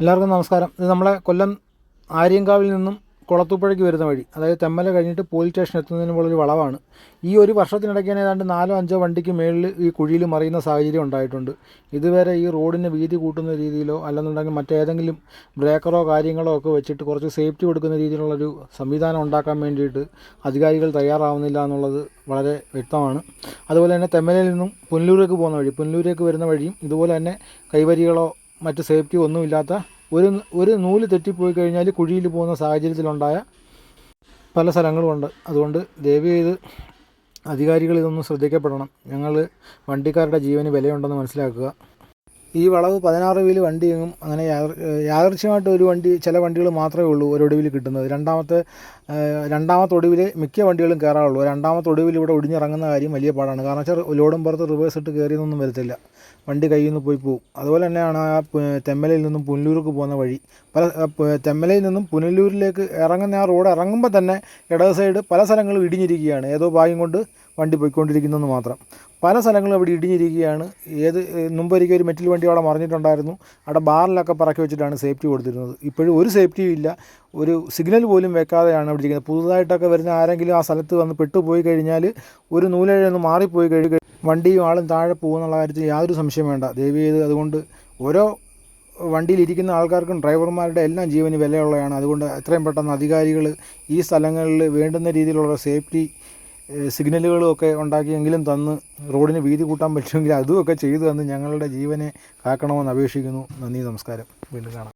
എല്ലാവർക്കും നമസ്കാരം. ഇത് നമ്മളെ കൊല്ലം ആര്യങ്കാവിൽ നിന്നും കുളത്തൂപ്പുഴയ്ക്ക് വരുന്ന വഴി. അതായത് തെമ്മല കഴിഞ്ഞിട്ട് പോലീസ് സ്റ്റേഷൻ എത്തുന്നതിന് പോലൊരു വളവാണ്. ഈ ഒരു വർഷത്തിനിടയ്ക്ക് തന്നെ ഏതാണ്ട് നാലോ അഞ്ചോ വണ്ടിക്ക് മേളിൽ ഈ കുഴിയിൽ മറിയുന്ന സാഹചര്യം ഉണ്ടായിട്ടുണ്ട്. ഇതുവരെ ഈ റോഡിന് വീതി കൂട്ടുന്ന രീതിയിലോ അല്ലെന്നുണ്ടെങ്കിൽ മറ്റേതെങ്കിലും ബ്രേക്കറോ കാര്യങ്ങളോ ഒക്കെ വെച്ചിട്ട് കുറച്ച് സേഫ്റ്റി കൊടുക്കുന്ന രീതിയിലുള്ളൊരു സംവിധാനം ഉണ്ടാക്കാൻ വേണ്ടിയിട്ട് അധികാരികൾ തയ്യാറാവുന്നില്ല എന്നുള്ളത് വളരെ വ്യക്തമാണ്. അതുപോലെ തന്നെ തെമ്മലയിൽ നിന്നും പുനലൂരേക്ക് പോകുന്ന വഴി. പുനലൂരേക്ക് വരുന്ന വഴിയും ഇതുപോലെ തന്നെ കൈവരികളോ മറ്റ് സേഫ്റ്റി ഒന്നുമില്ലാത്ത ഒരു ഒരു നൂൽ തെറ്റിപ്പോയി കഴിഞ്ഞാൽ കുഴിയിൽ പോകുന്ന സാഹചര്യത്തിലുണ്ടായ പല സ്ഥലങ്ങളുമുണ്ട്. അതുകൊണ്ട് ദയവ് ചെയ്ത് അധികാരികൾ ഇതൊന്നും ശ്രദ്ധിക്കപ്പെടണം. ഞങ്ങൾ വണ്ടിക്കാരുടെ ജീവന് വിലയുണ്ടെന്ന് മനസ്സിലാക്കുക. ഈ വളവ് പതിനാറ് വീൽ വണ്ടിയെങ്ങും അങ്ങനെ യാദൃ- ഒരു വണ്ടി ചില വണ്ടികൾ മാത്രമേ ഉള്ളൂ ഒരു ഒടുവിൽ കിട്ടുന്നത്. രണ്ടാമത്തെ രണ്ടാമത്തെ ഒടുവിൽ മിക്ക വണ്ടികളും കയറാറുള്ളൂ. രണ്ടാമത്തെ ഒടുവിൽ ഇവിടെ ഒടിഞ്ഞിറങ്ങുന്ന കാര്യം വലിയ പാടാണ്. കാരണം വെച്ചാൽ ലോഡും പുറത്ത് റിവേഴ്സ് ഇട്ട് കയറിയൊന്നും വരത്തില്ല. വണ്ടി കയ്യിൽ നിന്ന് പോയി പോകും അതുപോലെ തന്നെയാണ് ആ തെമ്മലയിൽ നിന്നും പുനലൂർക്ക് പോകുന്ന വഴി. പല തെമ്മലയിൽ നിന്നും പുനലൂരിലേക്ക് ഇറങ്ങുന്ന ആ റോഡ് ഇറങ്ങുമ്പോൾ തന്നെ ഇടത് സൈഡ് പല സ്ഥലങ്ങളും ഇടിഞ്ഞിരിക്കുകയാണ്. ഏതോ ഭാഗ്യം കൊണ്ട് വണ്ടി പോയിക്കൊണ്ടിരിക്കുന്നതെന്ന് മാത്രം. പല സ്ഥലങ്ങളും അവിടെ ഇടിഞ്ഞിരിക്കുകയാണ്. ഏത് മുമ്പൊരിക്കൽ ഒരു മെറ്റൽ വണ്ടി അവിടെ മറിഞ്ഞിട്ടുണ്ടായിരുന്നു. അവിടെ ബാറിലൊക്കെ പറക്കി വെച്ചിട്ടാണ് സേഫ്റ്റി കൊടുത്തിരുന്നത്. ഇപ്പോഴും ഒരു സേഫ്റ്റിയും ഇല്ല. ഒരു സിഗ്നൽ പോലും വെക്കാതെയാണ് അവിടെ ഇരിക്കുന്നത്. പുതുതായിട്ടൊക്കെ വരുന്ന ആരെങ്കിലും ആ സ്ഥലത്ത് വന്ന് പെട്ടുപോയി കഴിഞ്ഞാൽ ഒരു നൂലഴയൊന്ന് മാറിപ്പോയി കഴിഞ്ഞ് വണ്ടിയും ആളും താഴെ പോകുന്നുള്ള കാര്യത്തിൽ യാതൊരു സംശയം വേണ്ട. ദയവ് ചെയ്ത് അതുകൊണ്ട് ഓരോ വണ്ടിയിലിരിക്കുന്ന ആൾക്കാർക്കും ഡ്രൈവർമാരുടെ എല്ലാം ജീവന് വിലയുള്ളതാണ്. അതുകൊണ്ട് എത്രയും പെട്ടെന്ന് അധികാരികൾ ഈ സ്ഥലങ്ങളിൽ വേണ്ടുന്ന രീതിയിലുള്ള സേഫ്റ്റി ഏഹ് സിഗ്നലുകളും ഒക്കെ ഉണ്ടാക്കിയെങ്കിലും തന്ന് റോഡിന് വീതി കൂട്ടാൻ പറ്റുമെങ്കിൽ അതുമൊക്കെ ചെയ്തു തന്ന് ഞങ്ങളുടെ ജീവനെ കാക്കണമെന്ന് അപേക്ഷിക്കുന്നു. നന്ദി നമസ്കാരം. വീണ്ടും കാണാം.